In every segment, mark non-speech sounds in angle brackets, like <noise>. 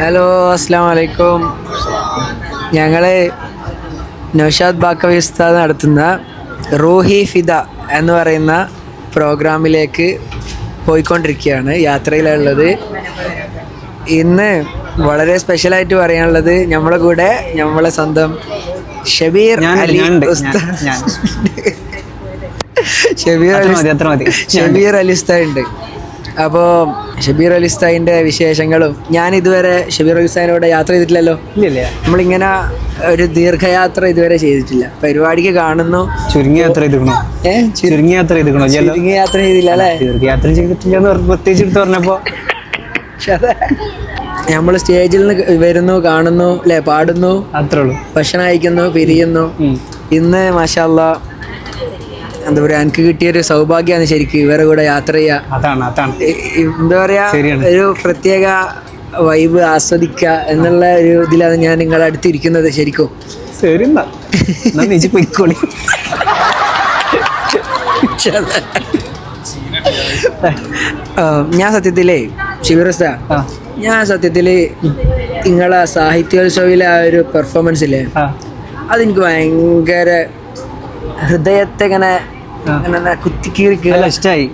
Hello അസ്സാം വലൈക്കും ഞങ്ങൾ നൗഷാദ് ബാക്കവി ഉസ്താദ് നടത്തുന്ന റൂഹി ഫിദ എന്ന് പറയുന്ന പ്രോഗ്രാമിലേക്ക് പോയിക്കൊണ്ടിരിക്കുകയാണ് യാത്രയിലുള്ളത്. ഇന്ന് വളരെ സ്പെഷ്യലായിട്ട് പറയാനുള്ളത് നമ്മളെ കൂടെ നമ്മളെ സ്വന്തം ഷബീർ അലി ഉസ്താദ്. ഷബീർ അലി. ഷബീർ അലി ഉസ്താദ് ഉണ്ട്. അപ്പോൾ ഷബീർ അലി ഉസ്താദിന്റെ വിശേഷങ്ങളും ഞാൻ ഇതുവരെ ഷബീർ അലിസ്തായിനോട് യാത്ര ചെയ്തിട്ടില്ലല്ലോ? ഇല്ലില്ല. നമ്മളിങ്ങനെ ഒരു ദീർഘയാത്ര ഇതുവരെ ചെയ്തിട്ടില്ല. പരിപാടിക്ക് കാണുന്നു. ചുരുങ്ങിയ യാത്ര ചെയ്തിരിക്കണോ? ഏ? ചുരുങ്ങിയ യാത്ര ചെയ്തിരിക്കണോ? ചുരുങ്ങിയ യാത്ര ചെയ്തില്ല അല്ലേ? ദീർഘയാത്ര ചെയ്തിട്ടില്ല എന്ന് പ്രത്യേകിച്ച് എടുത്ത് പറഞ്ഞപ്പോ. നമ്മൾ സ്റ്റേജിൽ നിന്ന് വരുന്നു കാണുന്നു അല്ലെ? പാടുന്നു. അത്രേ ഉള്ളൂ. ഭക്ഷണം അയക്കുന്നു പിരിയുന്നു. ഇന്ന് മാഷാല്ല എന്താ പറയാ എനിക്ക് കിട്ടിയൊരു സൗഭാഗ്യമാണ് ശരിക്കും. ഇവരുടെ കൂടെ യാത്ര ചെയ്യുക അതാണ് അതാണ്. എന്താ പറയാ ഒരു പ്രത്യേക വൈബ് ആസ്വദിക്ക എന്നുള്ള ഒരു ഇതിലാണ് ഞാൻ നിങ്ങളുടെ അടുത്തിരിക്കുന്നത് ശരിക്കും. ശരി പൊയ്ക്കോളി. ഞാൻ സത്യത്തിലേ ശിവരസ്ത ഞാൻ സത്യത്തിൽ നിങ്ങളെ സാഹിത്യോത്സവിലെ ആ ഒരു പെർഫോമൻസ് ഇല്ലേ? അതെനിക്ക് ഭയങ്കര ഹൃദയത്തെ ഇങ്ങനെ ആ. ഇങ്ങനെ കുത്തിക്കീറി കീറി- ഇഷ്ടമായി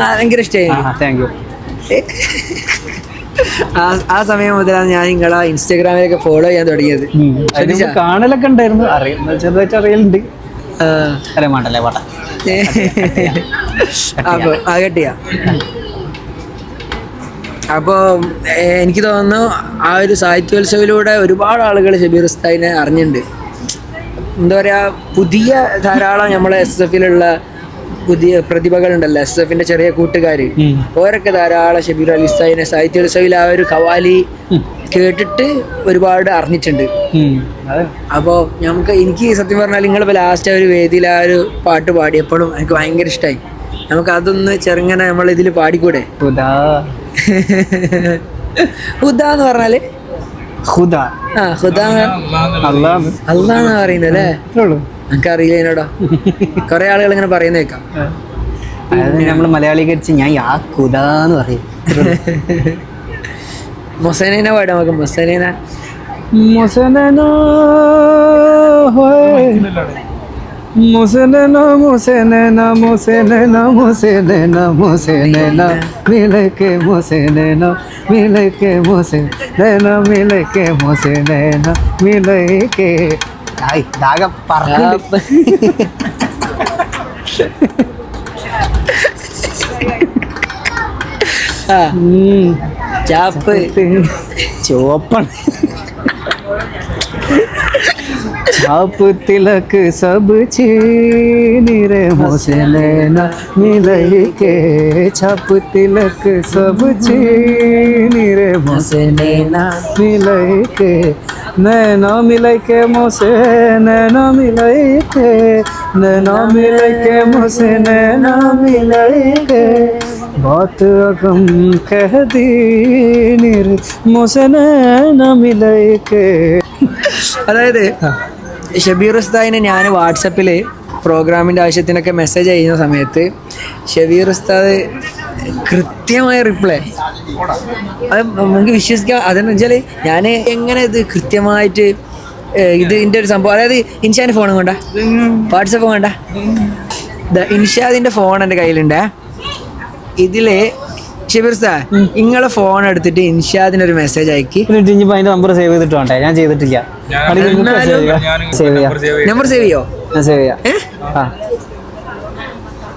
ഭയങ്കര ഇഷ്ടമായി താങ്ക് യു ആ സമയം മുതലാണ് ഞാൻ നിങ്ങളെ ഇൻസ്റ്റാഗ്രാമിലൊക്കെ ഫോളോ ചെയ്യാൻ തുടങ്ങിയത്? കാണലൊക്കെ ഉണ്ടായിരുന്നു. അറിയുന്ന ചെറുതായിട്ട് അറിയലുണ്ട്. വേണ്ടല്ലേ പാട്ട അപ്പൊ ആ കെട്ടിയ. അപ്പോ എനിക്ക് തോന്നുന്നു ആ ഒരു സാഹിത്യോത്സവിലൂടെ ഒരുപാട് ആളുകൾ ഷബീർ ഉസ്താദിനെ അറിഞ്ഞിട്ടുണ്ട്. എന്താ പറയാ പുതിയ ധാരാളം നമ്മളെ എസ് എഫിലുള്ള പുതിയ പ്രതിഭകളുണ്ടല്ലോ എസ് എഫിന്റെ ചെറിയ കൂട്ടുകാർ ഓരൊക്കെ ധാരാളം ഷബീർ അലി ഉസ്താദിനെ സാഹിത്യോത്സവിൽ ആ ഒരു കവാലി കേട്ടിട്ട് ഒരുപാട് അറിഞ്ഞിട്ടുണ്ട്. അപ്പോ അപ്പോൾ നമുക്ക് എനിക്ക് സത്യം പറഞ്ഞാൽ നിങ്ങളിപ്പോൾ ലാസ്റ്റ് ഒരു വേദിയിൽ ആ ഒരു പാട്ട് പാടിയപ്പോഴും എനിക്ക് ഭയങ്കര ഇഷ്ടമായി നമുക്ക് അതൊന്ന് ചെറുങ്ങനെ നമ്മൾ ഇതിൽ പാടിക്കൂടെ? ഹുദാ. ഹുദ എന്ന് പറഞ്ഞാൽ? ഹുദാ. ആ ഹുദ അല്ലാന്ന് അല്ലാന്ന് പറയുന്നത് അല്ലേ? ഉള്ളൂ. എനിക്ക് അറിയില്ല എന്നോടാ. കുറെ ആളുകൾ ഇങ്ങനെ പറയുന്ന കേൾക്കാം അതായത് നമ്മൾ മലയാളീകരിച്ച് ഞാൻ യാ കുതാന്ന് പറയും. <laughs> മൊസനേനെ പാടാം നമുക്ക് മൊസനേന. മുസനനോ മുസനനോ മുസനന മുസനന മുസനന മുസനന. മിലക്കെ മുസനന മിലക്കെ മുസനന മിലക്കെ മുസനന മിലക്കെ ആയി ദാഗ പറക്കുന്നുണ്ട് ആ ഉം. ചാപ്പ് ചുവപ്പാണ് छाप तिलक सब छीन रे मोसे नैना मिलई के छाप तिलक सब छीन रे मोसे മൊസനേന मिलई के नैना मिलई के मोसे नैना मिलई के नैना मिलई के मोसे नैना मिलई के बात अगम कह दी रे मोसे नैना मिलई के അതായത് ഷബീർ ഉസ്താദിനെ ഞാൻ വാട്സപ്പിൽ പ്രോഗ്രാമിൻ്റെ ആവശ്യത്തിനൊക്കെ മെസ്സേജ് ചെയ്യുന്ന സമയത്ത് ഷബീർ ഉസ്താദ് കൃത്യമായ റിപ്ലൈ അത് നമുക്ക് വിശ്വസിക്കാം. അതെന്ന് വെച്ചാൽ ഞാൻ എങ്ങനെ ഇത് കൃത്യമായിട്ട് ഇത് ഇതിന്റെ ഒരു സംഭവം അതായത് ഇൻഷാന്റെ ഫോണും കൊണ്ട? വാട്സപ്പ് വേണ്ട ഇൻഷാദിന്റെ ഫോൺ എന്റെ കയ്യിലുണ്ട്. ഇതിൽ ഷബീർ നിങ്ങളെ ഫോൺ എടുത്തിട്ട് ഇൻഷാദിന് ഒരു മെസ്സേജ് അയക്കി. എന്നിട്ട് അതിന്റെ നമ്പർ സേവ് ചെയ്തിട്ട് വേണ്ടേ? ഞാൻ ചെയ്തിട്ടില്ല. നമ്പർ സേവ് ചെയ്യോ. ഞാൻ സേവ് ചെയ്യാം.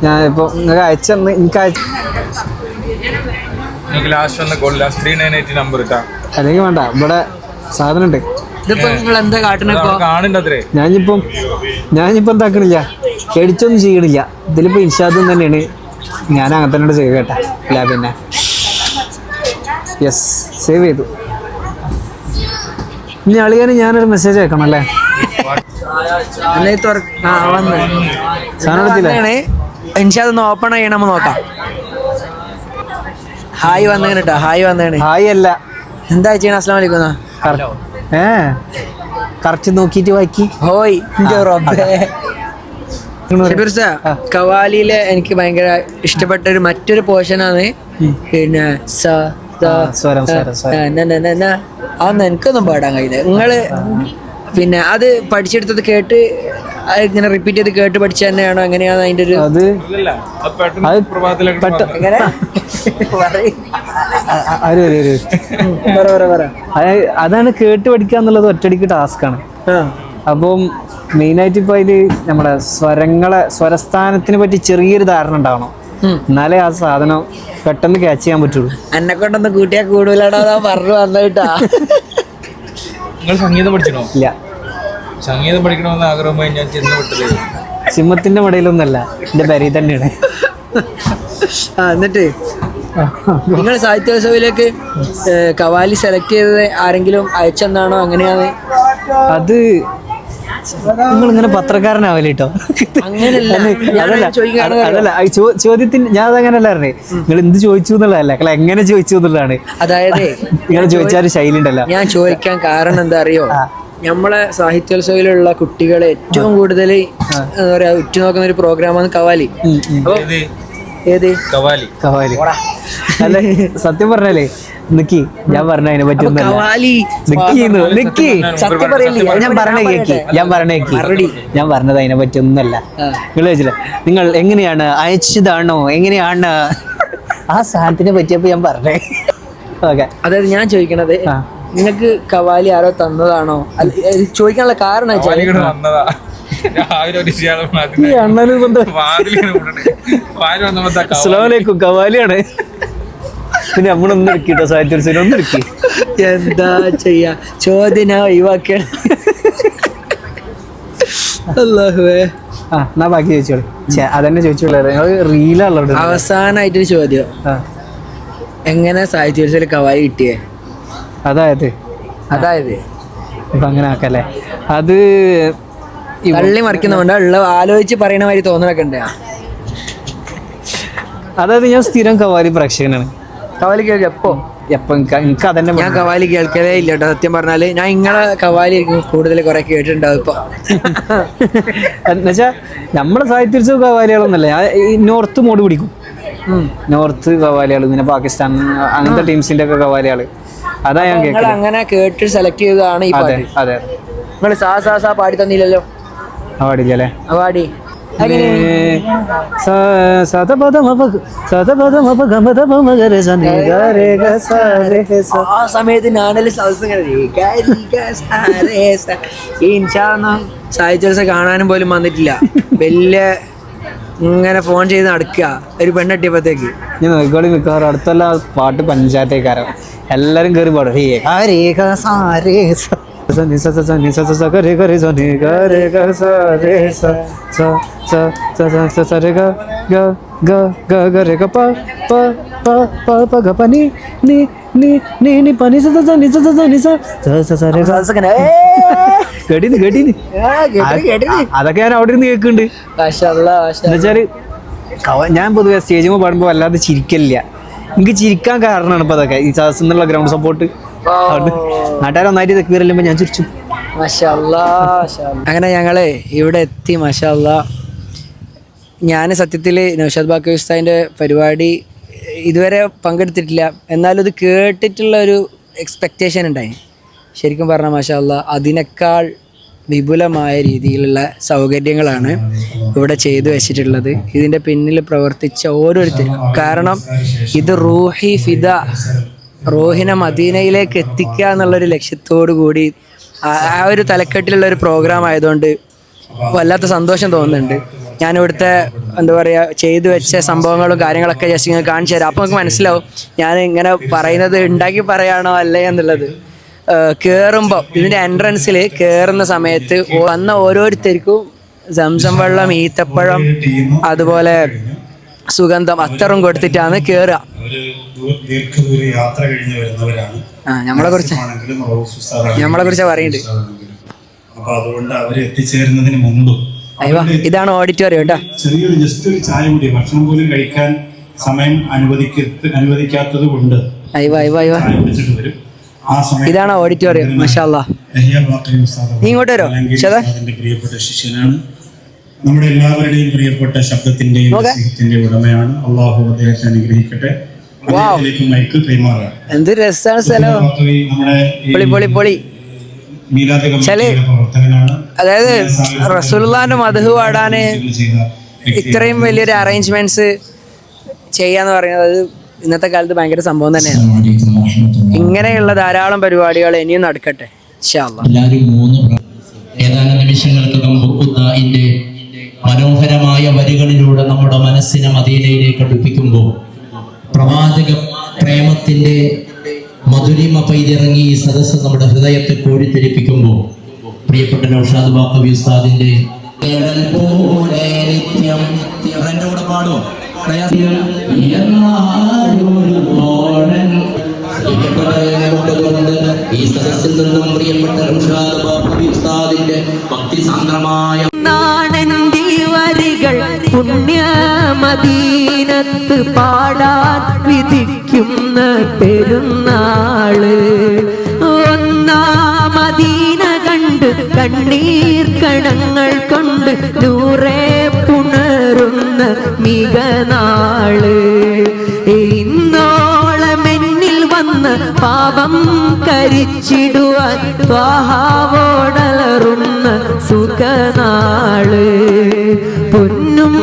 ഞാൻ ഇപ്പൊ നിങ്ങൾ അയച്ചെന്ന് എനിക്ക് അയച്ച നിങ്ങൾക്ക് ലാസ്റ്റ് വന്ന call last three nine eight number ഇട്ടാ. അല്ലെങ്കിൽ വേണ്ട ഇവിടെ സാധനം ഉണ്ട് ഞാനിപ്പം ഞാനിപ്പം എന്താക്കണില്ല. എടിച്ചൊന്നും ചെയ്യണില്ല. ഇതിലിപ്പോ ഇൻഷാദും തന്നെയാണ്. ഞാൻ അങ്ങനെ തന്നെ ചെയ്യുക കേട്ടാ അല്ല പിന്നെ. യെസ് സേവ് ചെയ്തു. ഇനി അളിയാന് ഞാനൊരു മെസ്സേജ് അയക്കണം അല്ലേ സാധനം എടുത്തില്ലേ? ഇൻഷാദ് ഓപ്പൺ ചെയ്യണമെന്ന് നോക്കാം. ഹായ് വന്നേണ് കേട്ടോ ഹായ് വന്നേണ്. ഹായ് അല്ല. എന്താ ചെയ്യണം? അസ്ലാം വലിക്കുന്ന ഏ? കറക്റ്റ് നോക്കിയിട്ട് വാക്കി ഹോയ്. കവാലിയിലെ എനിക്ക് ഭയങ്കര ഇഷ്ടപ്പെട്ട ഒരു മറ്റൊരു പോർഷനാണ് പിന്നെ സ. അതൊന്നും എനിക്കൊന്നും പാടാൻ കഴിയില്ല. നിങ്ങൾ പിന്നെ അത് പഠിച്ചെടുത്തത് കേട്ട് ഇങ്ങനെ റിപ്പീറ്റ് ചെയ്ത് കേട്ട് പഠിച്ച തന്നെയാണോ? എങ്ങനെയാണ് അതിന്റെ ഒരു അത് ഇല്ലല്ല. അത് പെട്ടെന്ന് പ്രഭാതത്തിലേക്ക് പെട്ടെന്ന് എങ്ങനെ? പറയ്. അ- അ- ഒരു ഒരു ഒരു. പറ പറ പറ. അത് അതാണ് കേട്ട് പഠിക്കുക എന്നുള്ളത് ഒറ്റടിക്ക് ടാസ്ക്കാണ് ആണ്. അപ്പം മെയിനായിട്ട് ഇപ്പൊ അതിൽ നമ്മുടെ സ്വരങ്ങളെ സ്വരസ്ഥാനത്തിനെ പറ്റി ചെറിയൊരു ധാരണ ഉണ്ടാവണം. എന്നാലേ ആ സാധനം പെട്ടെന്ന് ക്യാച്ച് ചെയ്യാൻ പറ്റുള്ളൂ. എന്നെ കൊണ്ടൊന്ന് കൂട്ടിയാ കൂടുതലാണോ പറഞ്ഞു വന്നിട്ടാ. നിങ്ങൾ സംഗീതം പഠിച്ചിട്ടോ ഇല്ല. സംഗീതം പഠിക്കണമെന്ന് ആഗ്രഹമായി ഞാൻ ചെന്ന് വിട്ടത് സിംഹത്തിന്റെ മടയിലൊന്നല്ല എന്റെ പരി തന്നെയാണ്. ആ എന്നിട്ട് നിങ്ങൾ സാഹിത്യോത്സവയിലേക്ക് കവാലി സെലക്ട് ചെയ്തത് ആരെങ്കിലും അയച്ചെന്നാണോ അങ്ങനെയാണ്? അത് നിങ്ങൾ ഇങ്ങനെ പത്രക്കാരനാവല്ലേ കേട്ടോ അതല്ല ചോദ്യത്തിന് ഞാൻ അതങ്ങനല്ല പറഞ്ഞേ നിങ്ങൾ എന്ത് ചോദിച്ചു എന്നുള്ളതല്ല അല്ല എങ്ങനെ ചോദിച്ചു എന്നുള്ളതാണ്. അതായത് നിങ്ങൾ ചോദിച്ചാൽ ശൈലി ഉണ്ടല്ലോ. ഞാൻ ചോദിക്കാൻ കാരണം എന്താ അറിയോ? നമ്മളെ സാഹിത്യോത്സവയിലുള്ള കുട്ടികളെ ഏറ്റവും കൂടുതൽ എന്താ പറയാ ഉറ്റുനോക്കുന്ന ഒരു പ്രോഗ്രാമാണ് കവാലി. അപ്പൊ ഏത്? കവാലി. കവാലി. അല്ല സത്യം പറഞ്ഞാലേ നിക്കി ഞാൻ പറഞ്ഞ അതിനെ പറ്റി ഒന്നല്ല കവാലി. നിക്കി നിക്കി. സത്യം പറയല്ലേ ഞാൻ പറഞ്ഞ കേക്കി ഞാൻ പറഞ്ഞ കേക്ക് ഞാൻ പറഞ്ഞത് അതിനെ പറ്റി ഒന്നല്ല ആ. നിങ്ങൾ ചോദിച്ചില്ല നിങ്ങൾ എങ്ങനെയാണ് അയച്ചതാണോ എങ്ങനെയാണ്? ആ സാധനത്തിനെ പറ്റിയപ്പോ ഞാൻ പറഞ്ഞേ. ഓക്കെ. അതായത് ഞാൻ ചോദിക്കണത് നിങ്ങൾക്ക് കവാലി ആരോ തന്നതാണോ? ചോദിക്കാനുള്ള കാരണം. അസ്സലാമലൈക്കും കവാലിയാണ്. പിന്നെ നമ്മളൊന്നും ഇറക്കിട്ടോ സാഹിത്യോത്സവം ഒന്നും ഇറക്കി എന്താ ചെയ്യാ? ചോദ്യം ഞാൻ ഒഴിവാക്കണം അല്ലാഹുവേ. ആ എന്നാ ബാക്കി ചോദിച്ചോളൂ. അതന്നെ ചോദിച്ചോളൂ അവസാനായിട്ടൊരു ചോദ്യം. ആ. എങ്ങനെ സാഹിത്യോത്സവത്തിൽ കവാലി കിട്ടിയേ? അതായത്? അതായത്. ഇപ്പൊ അങ്ങനെ ആക്കല്ലേ? അത് തള്ളി മറിക്കുന്നതുകൊണ്ട് ഉള്ള ആലോചിച്ച് പറയണ മാതിരി തോന്നണൊക്കെ ഉണ്ട്. അതായത് ഞാൻ സ്ഥിരം കവാലി പ്രേക്ഷകനാണ്. കവാലി കേൾക്കും എപ്പോ? എപ്പോ എനിക്ക് അതന്നെ ഞാൻ കവാലി കേൾക്കലേ ഇല്ല കേട്ടോ. സത്യം പറഞ്ഞാൽ ഞാൻ ഇങ്ങളെ കവാലി കൂടുതൽ കുറെ കേട്ടിട്ടുണ്ടാവും ഇപ്പൊ. എന്നുവെച്ചാ നമ്മളെ സാഹിത്യോത്സവ കവാലികളൊന്നല്ല ഞാൻ ഈ നോർത്ത് മോഡ് പിടിക്കും. നോർത്ത് കവാലികൾ പിന്നെ പാകിസ്ഥാൻ അങ്ങനത്തെ ടീംസിന്റെ ഒക്കെ കവാലികൾ അതാ ഞാൻ നിങ്ങൾ അങ്ങനെ കേട്ട് സെലക്ട് ചെയ്തതാണ് ഈ പാട്ട്. അതെ. നിങ്ങൾ സാ സാ സാ പാടി തന്നില്ലല്ലോ? പാടില്ല പാടി. ആ സമയത്ത് ഞാനല്ലേ കാണാനും പോലും വന്നിട്ടില്ല. <laughs> വലിയ ഇങ്ങനെ ഫോൺ ചെയ്ത് നടക്കുക ഒരു പെണ്ണെട്ടിയപ്പോഴത്തേക്ക് ഞാൻ നോക്കിക്കോളി മിക്കവാറും അടുത്തുള്ള പാട്ട് പഞ്ചായത്തേക്കാരോ എല്ലാരും കയറി പാടും ഹേ, സ സ സാ രേ സ. സ കേട്ടിന് കേട്ടിന്. അതൊക്കെ ഞാൻ അവിടെ ഇരുന്ന് കേൾക്കുന്നുണ്ട്. എന്നുവെച്ചാൽ ഞാൻ പൊതുവെ സ്റ്റേജിൽ പാടുമ്പോൾ വല്ലാതെ ചിരിക്കലില്ല. എനിക്ക് ചിരിക്കാൻ കാരണമാണ് ഇപ്പൊ അതൊക്കെ. ഈ സദസ് എന്നുള്ള ഗ്രൗണ്ട് സപ്പോർട്ട് നാട്ടുകാർ ഒന്നായിട്ട് തെക്ക് വരല്ലുമ്പോൾ ഞാൻ ചിരിച്ചു. മാഷാ അല്ലാ, മാഷാ അങ്ങനെ ഞങ്ങളെ ഇവിടെ എത്തി മഷാല്ല. ഞാൻ സത്യത്തിൽ നൗഷാദ് ബാക്കി ഉസ്താദിന്റെ പരിപാടി ഇതുവരെ പങ്കെടുത്തിട്ടില്ല. എന്നാലും ഇത് കേട്ടിട്ടുള്ള ഒരു എക്സ്പെക്റ്റേഷൻ ഉണ്ടായി. ശരിക്കും പറഞ്ഞാൽ മാഷാല്ല അതിനേക്കാൾ വിപുലമായ രീതിയിലുള്ള സൗകര്യങ്ങളാണ് ഇവിടെ ചെയ്തു വെച്ചിട്ടുള്ളത്. ഇതിന്റെ പിന്നിൽ പ്രവർത്തിച്ച ഓരോരുത്തരും. കാരണം ഇത് റൂഹി ഫിദ റോഹിനെ മദീനയിലേക്ക് എത്തിക്കുക എന്നുള്ളൊരു ലക്ഷ്യത്തോടു കൂടി ആ ഒരു തലക്കെട്ടിലുള്ള ഒരു പ്രോഗ്രാം ആയതുകൊണ്ട് വല്ലാത്ത സന്തോഷം തോന്നുന്നുണ്ട്. ഞാൻ ഇവിടുത്തെ എന്താ പറയുക ചെയ്തു വെച്ച സംഭവങ്ങളും കാര്യങ്ങളൊക്കെ ജസ്റ്റ് ഇങ്ങനെ കാണിച്ചു തരാം. അപ്പോൾ നമുക്ക് മനസ്സിലാവും ഞാൻ ഇങ്ങനെ പറയുന്നത് ഉണ്ടാക്കി പറയാണോ അല്ലേ എന്നുള്ളത്. കയറുമ്പോൾ ഇതിന്റെ എൻട്രൻസിൽ കയറുന്ന സമയത്ത് വന്ന ഓരോരുത്തർക്കും സംസം വെള്ളം ഈത്തപ്പഴം അതുപോലെ സുഗന്ധം അത്തറും കൊടുത്തിട്ടാണ് കയറുക ദീർഘദൂര യാത്ര കഴിഞ്ഞ് വരുന്നവരാണ്. നമ്മളെ കുറിച്ച് നമ്മളെ കുറിച്ച് പറയുന്നുണ്ട്. അപ്പൊ അതുകൊണ്ട് അവർ എത്തിച്ചേരുന്നതിന് മുമ്പ് ഇതാണ് ഓഡിറ്റോറിയം കേട്ടോ. ചെറിയൊരു ജസ്റ്റ് ഒരു ചായ കൂടി ഭക്ഷണം പോലും കഴിക്കാൻ സമയം അനുവദിക്ക അനുവദിക്കാത്തത് കൊണ്ട് അയ്യോ അയ്യോ അയ്യോ. ചായ കുടിച്ചിട്ട് വരും. ഇതാണ് ഓഡിറ്റോറിയം മഷാല്ലാ യഹ്യ നീ ഇങ്ങോട്ട് വരോ? പ്രിയപ്പെട്ട ശിഷ്യനാണ്. നമ്മുടെ എല്ലാവരുടെയും പ്രിയപ്പെട്ട ശബ്ദത്തിന്റെയും ഉടമയാണ്. അള്ളാഹു അദ്ദേഹത്തെ അനുഗ്രഹിക്കട്ടെ. എന്ത് രസാണ് സ്ഥലം. പൊളി പൊളി പൊളി. അതായത് റസൂലുള്ളാന്റെ മധു പാടാന് ഇത്രയും വലിയൊരു അറേഞ്ച്മെന്റ്സ് ചെയ്യാന്ന് പറയുന്നത്. ഇന്നത്തെ കാലത്ത് ഭയങ്കര സംഭവം തന്നെയാണ്. ഇങ്ങനെയുള്ള ധാരാളം പരിപാടികൾ ഇനിയും നടക്കട്ടെ. ഇൻഷാ നിമിഷങ്ങൾക്ക് മുമ്പ് ഏതാനും നിമിഷങ്ങൾക്കകം ബുദ്ധന്റെ മനോഹരമായ വരികളിലൂടെ നമ്മുടെ മനസ്സിനെ മദീനയിലേക്ക് അടുപ്പിക്കുമ്പോൾ പ്രവാചക പ്രേമത്തിന്റെ മധുരിമ പെയ്തിറങ്ങി ഈ സദസ്സ് നമ്മുടെ ഹൃദയത്തെ കോരിത്തെരിപ്പിക്കുമ്പോൾ പ്രിയപ്പെട്ട നൌഷാദ് ബാക്കബി ഉസ്താദിന്റെ നിഴൽ പ്രിയപ്പെട്ടവരെ ഈ സദസ്സിൽ നിന്നും പ്രിയപ്പെട്ട റംഷാദ് ബാപ്പുബി ഉസ്താദിന്റെ ഭക്തിസാന്ദ്രമായ നാണന്റെ വരികൾ പുണ്യമദീനത്ത് പാടാൻ വിധിക്കുന്ന പെരുന്നാൾ. ഒന്നാമദീന കണ്ട് കണ്ണീർ കണങ്ങൾ കൊണ്ട് ദൂരെ പുണരുന്ന മിക നാൾ ഇന്നോളം എന്നിൽ വന്ന് പാപം കരിച്ചിടുവാൻ ത്വാഹാവോടലറുന്ന സുഖനാൾ. പൊന്നും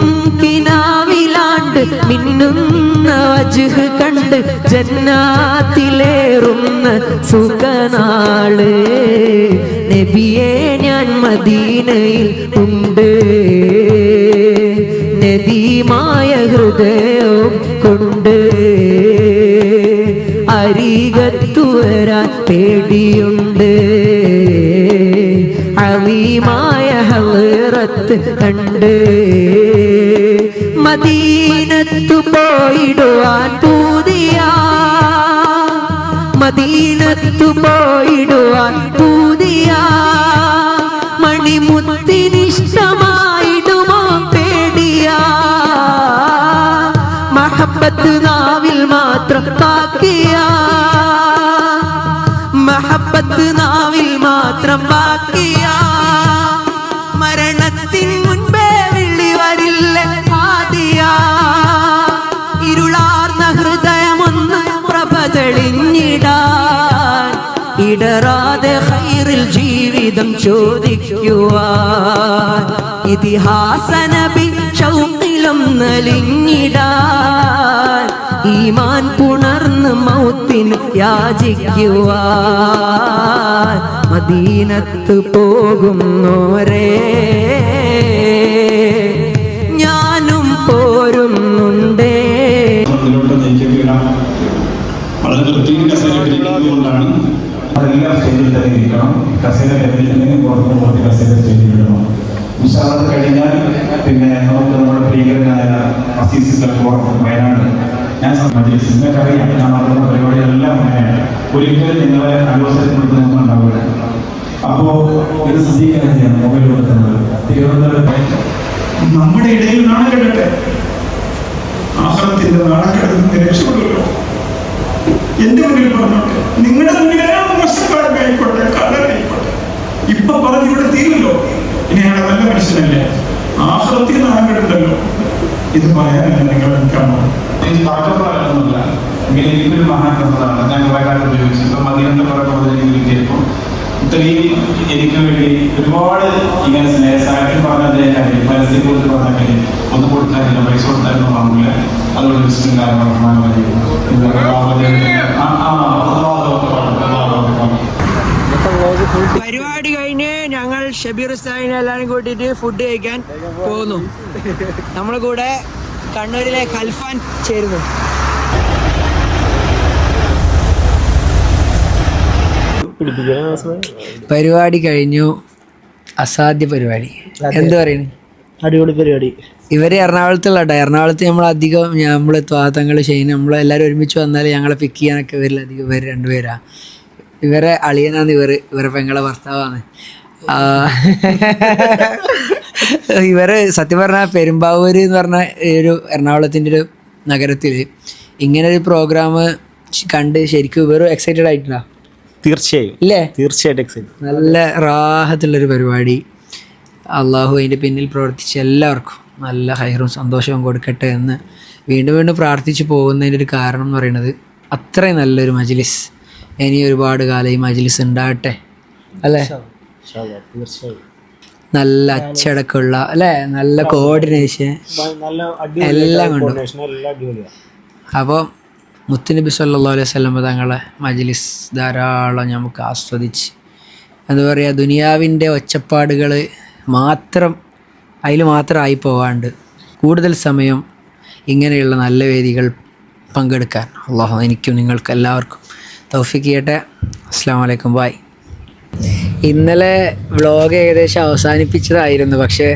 കിനാവിലാണ്ട് മിന്നുന്ന വജുഹ് കണ്ട് ജന്നാത്തിലേറുന്ന സുഖനാൾ. നബിയെ ഞാൻ മദീനയിൽ ഉണ്ട്. നദീമായ ഹൃദയവും കൊണ്ട് അരികത്തു വരാൻ പേടിയുണ്ട്. അലീമായ ഹലറത്ത് കണ്ട് മദീനത്തു പോയിടുവാൻ പൂതിയ. മദീനത്തു പോയിടുവാൻ പൂതിയ. മണിമുത്തിനിഷ്ടമായിടുമോ പേടിയ. മഹബത്ത് നാവിൽ തെളിഞ്ഞിടാൻ ഇടറാതെ ഹൈറിൽ ജീവിതം ചോദിക്കുവാൻ ഇതിഹാസ നബി ഷൗക്കിലും നലിഞ്ഞിടാൻ ഈമാൻ പുണർന്ന് മൗത്തിന് യാചിക്കുവാൻ മദീനത്ത് പോകുന്നോരേ. കസേരയിട്ടിരിക്കുന്നതുകൊണ്ടാണ് അതെല്ലാം സ്റ്റേജിൽ തന്നെ ഇരിക്കണം. കസേര കരുതിയിട്ടുണ്ടെങ്കിൽ പുറത്ത് പുറത്ത് കസേര സ്റ്റേജിൽ ഇടണം. വിശാലത കഴിഞ്ഞാൽ പിന്നെ നമുക്ക് നമ്മുടെ പ്രിയങ്കരനായ അസീസ് വയനാട്. ഞാൻ മജീസ് നിങ്ങൾക്കറിയാം ഞാൻ നടന്ന പരിപാടികളെല്ലാം അങ്ങനെയാണ് ഒരിക്കലും നിങ്ങളെ ഉണ്ടാവില്ല അപ്പോൾ ഇത് ചെയ്യണം മൊബൈൽ കൊടുക്കുന്നത് തിരുവനന്തപുരത്ത് നമ്മുടെ ഇടയിൽ നാണം കിടട്ടെ ആഹ്റത്തിന്റെ നാണക്കെടുത്ത് കിടന്ന് രക്ഷപ്പെടുമല്ലോ. എന്റെ മുന്നിൽ പറഞ്ഞോട്ടെ നിങ്ങളുടെ മുന്നിൽ ഏത് മോശക്കാരനെ ആയിക്കോട്ടെ കള്ളനായിക്കോട്ടെ ഇപ്പൊ പറഞ്ഞു ഇവിടെ തീരുമല്ലോ. ഇനി അയാൾ നല്ല മനുഷ്യനല്ലേ? ആഹ്ലത്തിൽ നാണക്കെടുണ്ടല്ലോ ഇത് പറയാനല്ല നിങ്ങൾ നിൽക്കാമോ? എനിക്ക് പാട്ടപ്പാടൊന്നുമില്ല ഇങ്ങനെ എനിക്കൊരു മഹാഗ്രന്ഥമാണ് ഞാൻ കുറെ കാലം ഉപയോഗിച്ചു ഇപ്പം മദീനത്തെ കുറെ ഇത്രയും എനിക്ക് വേണ്ടി ഒരുപാട് ഇങ്ങനെ സ്നേഹസാക്ഷ്യം പറഞ്ഞതിന്റെ കാര്യം പരസ്യം കൊടുത്ത് പറഞ്ഞ കാര്യം ഒന്നും കൊടുക്കാനില്ല പൈസ കൊടുത്തായിരുന്നു വാങ്ങില്ല അതുകൊണ്ട് ബിസ്മില്ലാഹിർ കാരണം. പരിപാടി കഴിഞ്ഞ് ഞങ്ങൾ ഷബീർ ഉസ്താദിനെ എല്ലാവരും കൂട്ടിയിട്ട് ഫുഡ് കഴിക്കാൻ പോകുന്നു. നമ്മുടെ കൂടെ കണ്ണൂരിലെ ഖൽഫാൻ ചേരുന്നു. പരിപാടി കഴിഞ്ഞു. അസാധ്യ പരിപാടി. എന്ത് പറയുന്നു അടിപൊളി പരിപാടി. ഇവർ എറണാകുളത്തുള്ള എറണാകുളത്ത് നമ്മൾ അധികം നമ്മൾ ത്വാതങ്ങൾ ചെയ്യുന്ന നമ്മൾ എല്ലാവരും ഒരുമിച്ച് വന്നാൽ ഞങ്ങളെ പിക്ക് ചെയ്യാനൊക്കെ ഇവരിൽ അധികം ഇവർ രണ്ടുപേരാ. ഇവരെ അളിയനാണ് ഇവർ ഇവരെ പെങ്ങളെ ഭർത്താവാണ്. ഇവർ സത്യം പറഞ്ഞാൽ പെരുമ്പാവൂര് എന്ന് പറഞ്ഞ ഒരു എറണാകുളത്തിന്റെ ഒരു നഗരത്തിൽ ഇങ്ങനെ ഒരു പ്രോഗ്രാം കണ്ട് ശരിക്കും ഇവരും എക്സൈറ്റഡ് ആയിട്ടുണ്ടോ തീർച്ചയായും. ഇല്ലേ? തീർച്ചയായിട്ടും എക്സൈറ്റ് നല്ല റാഹത്തുള്ളൊരു പരിപാടി. അള്ളാഹു അതിന്റെ പിന്നിൽ പ്രവർത്തിച്ച എല്ലാവർക്കും നല്ല ഹൈറും സന്തോഷവും കൊടുക്കട്ടെ എന്ന് വീണ്ടും വീണ്ടും പ്രാർത്ഥിച്ചു പോകുന്നതിന്റെ ഒരു കാരണം എന്ന് പറയുന്നത് അത്രയും നല്ലൊരു മജ്ലിസ്. ഇനി ഒരുപാട് കാലം ഈ മജ്ലിസ് ഉണ്ടാകട്ടെ. അല്ലേ? നല്ല അച്ചടക്കമുള്ള അല്ലേ? നല്ല കോർഡിനേഷൻ എല്ലാം കൊണ്ടും. അപ്പോൾ മുത്തുനബി സല്ലല്ലാഹു അലൈഹി വസല്ലം തങ്ങളെ മജ്ലിസ് ധാരാളം നമുക്ക് ആസ്വദിച്ച്. എന്താ പറയുക ദുനിയാവിന്റെ ഒച്ചപ്പാടുകൾ മാത്രം അതിൽ മാത്രമായി പോവാണ്ട് കൂടുതൽ സമയം ഇങ്ങനെയുള്ള നല്ല വേദികൾ പങ്കെടുക്കാൻ അള്ളാഹു എനിക്കും നിങ്ങൾക്ക് എല്ലാവർക്കും തൗഫിക്ക് ചെയ്യട്ടെ. അസ്സാം വലൈക്കും ബായ് ഇന്നലെ വ്ളോഗ് ഏകദേശം അവസാനിപ്പിച്ചതായിരുന്നു പക്ഷേ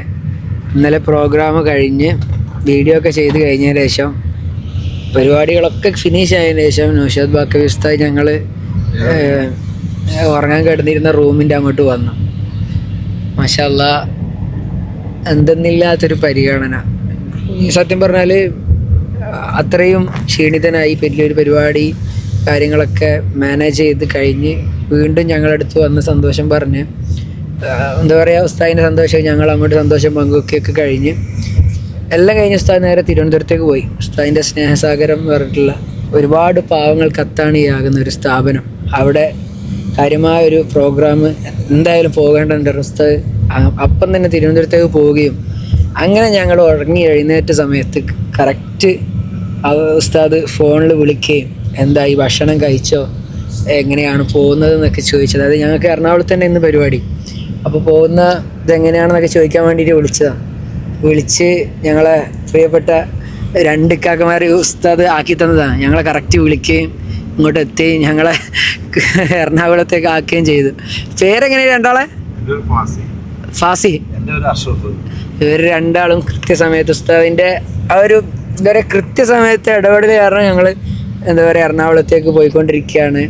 ഇന്നലെ പ്രോഗ്രാം കഴിഞ്ഞ് വീഡിയോ ഒക്കെ ചെയ്ത് കഴിഞ്ഞതിന് ശേഷം പരിപാടികളൊക്കെ ഫിനിഷ് ആയതിനു ശേഷം നൗഷാദ് ബാക്കി ഉസ്താദ് ഞങ്ങൾ ഉറങ്ങാൻ കിടന്നിരുന്ന റൂമിന്റെ അങ്ങോട്ട് വന്നു. മഷല്ല എന്തെന്നില്ലാത്തൊരു പരിഗണന. ഈ സത്യം പറഞ്ഞാൽ അത്രയും ക്ഷീണിതനായി വലിയൊരു പരിപാടി കാര്യങ്ങളൊക്കെ മാനേജ് ചെയ്ത് കഴിഞ്ഞ് വീണ്ടും ഞങ്ങളടുത്ത് വന്ന് സന്തോഷം പറഞ്ഞ് എന്താ പറയുക ഉസ്താദിന്റെ സന്തോഷം ഞങ്ങൾ അങ്ങോട്ട് സന്തോഷം പങ്കുവെക്കുകയൊക്കെ കഴിഞ്ഞ് എല്ലാം കഴിഞ്ഞ ഉസ്താദ് നേരെ തിരുവനന്തപുരത്തേക്ക് പോയി. ഉസ്താദിന്റെ സ്നേഹസാഗരം എന്ന് പറഞ്ഞിട്ടുള്ള ഒരുപാട് പാവങ്ങൾക്ക് അത്താണിയാകുന്ന ഒരു സ്ഥാപനം. അവിടെ കാര്യമായ ഒരു പ്രോഗ്രാം എന്തായാലും പോകേണ്ടതുണ്ട് ഉസ്താദ്. അപ്പം തന്നെ തിരുവനന്തപുരത്തേക്ക് പോവുകയും അങ്ങനെ ഞങ്ങൾ ഉറങ്ങി എഴുന്നേറ്റ സമയത്ത് കറക്റ്റ് ഉസ്താദ് ഫോണിൽ വിളിക്കുകയും എന്തായി ഭക്ഷണം കഴിച്ചോ? എങ്ങനെയാണ് പോകുന്നത്? എന്നൊക്കെ ചോദിച്ചത്. അതായത് ഞങ്ങൾക്ക് എറണാകുളത്ത് തന്നെ ഇന്ന് പരിപാടി. അപ്പോൾ പോകുന്ന ഇതെങ്ങനെയാണെന്നൊക്കെ ചോദിക്കാൻ വേണ്ടിയിട്ട് വിളിച്ചതാണ് വിളിച്ച് ഞങ്ങളെ പ്രിയപ്പെട്ട രണ്ട് ഇക്കാക്കമാർ ഉസ്താദ് ആക്കി തന്നതാണ്. ഞങ്ങളെ കറക്റ്റ് വിളിക്കുകയും ഇങ്ങോട്ട് എത്തുകയും ഞങ്ങളെ എറണാകുളത്തേക്ക് ആക്കുകയും ചെയ്തു. പേരെങ്ങനെയാണ് രണ്ടാളെ? ഫാസി. ഇവർ രണ്ടാളും കൃത്യസമയത്ത് ഉസ്താദിന്റെ ആ ഒരു എന്താ പറയുക കൃത്യസമയത്ത് ഇടപെടൽ കാരണം ഞങ്ങൾ എന്താ പറയുക എറണാകുളത്തേക്ക് പോയിക്കൊണ്ടിരിക്കുകയാണ്.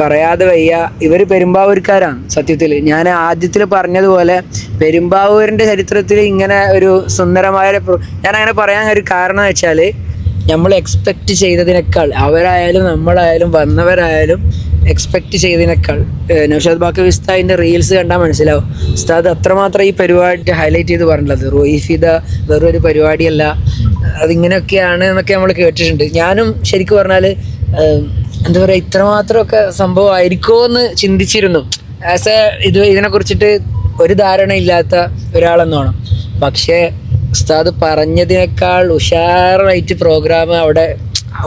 പറയാതെ വയ്യ. ഇവർ പെരുമ്പാവൂർക്കാരാണ് സത്യത്തിൽ ഞാൻ ആദ്യത്തിൽ പറഞ്ഞതുപോലെ പെരുമ്പാവൂരിന്റെ ചരിത്രത്തിൽ ഇങ്ങനെ ഒരു സുന്ദരമായ ഞാൻ അങ്ങനെ പറയാൻ ഒരു കാരണം വെച്ചാൽ നമ്മൾ എക്സ്പെക്റ്റ് ചെയ്തതിനേക്കാൾ അവരായാലും നമ്മളായാലും വന്നവരായാലും എക്സ്പെക്റ്റ് ചെയ്തതിനേക്കാൾ നൗഷാദ് ബാക്കി വിസ്താദിന്റെ റീൽസ് കണ്ടാൽ മനസ്സിലാവും. ഉസ്താദ് അത്രമാത്രം ഈ പരിപാടി ഹൈലൈറ്റ് ചെയ്ത് പറഞ്ഞിട്ടുള്ളത്. റോയിഫിദ വെറും പരിപാടിയല്ല. അതിങ്ങനെയൊക്കെയാണ് എന്നൊക്കെ നമ്മൾ കേട്ടിട്ടുണ്ട്. ഞാനും ശരിക്കും പറഞ്ഞാൽ എന്താ പറയുക ഇത്രമാത്രമൊക്കെ സംഭവം ആയിരിക്കുമോ എന്ന് ചിന്തിച്ചിരുന്നു. ആസ് എ ഇത് ഇതിനെക്കുറിച്ചിട്ട് ഒരു ധാരണ ഇല്ലാത്ത ഒരാളെന്നോണം പക്ഷേ ഉസ്താദ് പറഞ്ഞതിനേക്കാൾ ഉഷാറായിട്ട് പ്രോഗ്രാം അവിടെ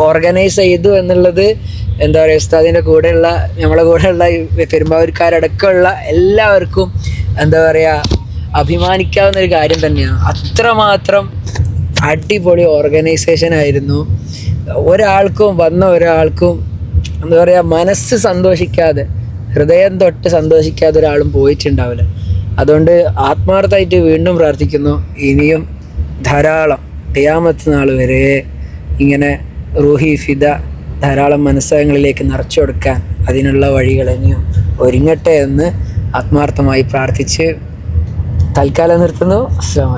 ഓർഗനൈസ് ചെയ്തു എന്നുള്ളത് എന്താ പറയുക ഉസ്താദിന്റെ കൂടെയുള്ള നമ്മളെ കൂടെയുള്ള പെരുമ്പാവൂർക്കാരടക്കമുള്ള എല്ലാവർക്കും എന്താ പറയുക അഭിമാനിക്കാവുന്ന ഒരു കാര്യം തന്നെയാണ്. അത്രമാത്രം അടിപൊളി ഓർഗനൈസേഷൻ ആയിരുന്നു. ഒരാൾക്കും വന്ന ഒരാൾക്കും എന്താ പറയുക മനസ്സ് സന്തോഷിക്കാതെ ഹൃദയം തൊട്ട് സന്തോഷിക്കാതെ ഒരാളും പോയിട്ടുണ്ടാവില്ല. അതുകൊണ്ട് ആത്മാർത്ഥമായിട്ട് വീണ്ടും പ്രാർത്ഥിക്കുന്നു. ഇനിയും ധാരാളം ഖിയാമത്ത് നാൾ വരെ ഇങ്ങനെ റൂഹി ഫിദ ധാരാളം മനസ്സകങ്ങളിലേക്ക് നിറച്ചു കൊടുക്കാൻ അതിനുള്ള വഴികൾ ഇനിയും ഒരുങ്ങട്ടെ എന്ന് ആത്മാർത്ഥമായി പ്രാർത്ഥിച്ച് തൽക്കാലം നിർത്തുന്നു. അസ്സാം